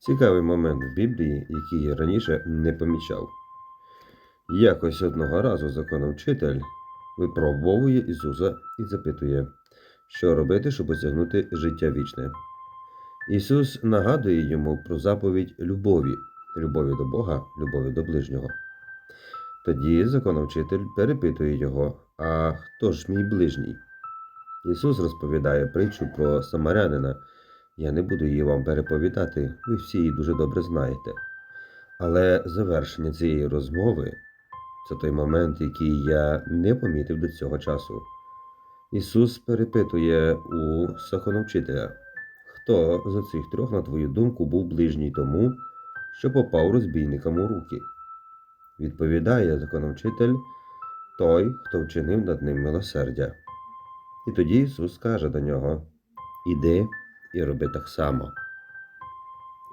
Цікавий момент в Біблії, який я раніше не помічав. Якось одного разу законовчитель випробовує Ісуса і запитує, що робити, щоб осягнути життя вічне. Ісус нагадує йому про заповідь любові, любові до Бога, любові до ближнього. Тоді законовчитель перепитує його, а хто ж мій ближній? Ісус розповідає притчу про самарянина. Я не буду її вам переповідати, ви всі її дуже добре знаєте. Але завершення цієї розмови це той момент, який я не помітив до цього часу. Ісус перепитує у законовчителя, хто з цих трьох, на твою думку, був ближній тому, що попав розбійникам у руки. Відповідає законовчитель той, хто вчинив над ним милосердя. І тоді Ісус каже до нього: Іди і роби так само.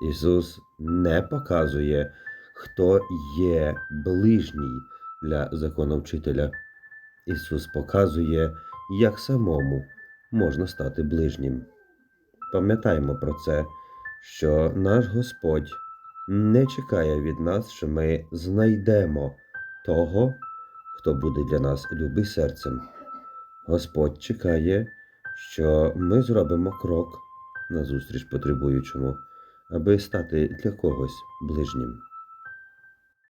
Ісус не показує, хто є ближній для законовчителя. Ісус показує, як самому можна стати ближнім. Пам'ятаймо про це, що наш Господь не чекає від нас, що ми знайдемо того, хто буде для нас любий серцем. Господь чекає, що ми зробимо крок назустріч потребуючому, аби стати для когось ближнім.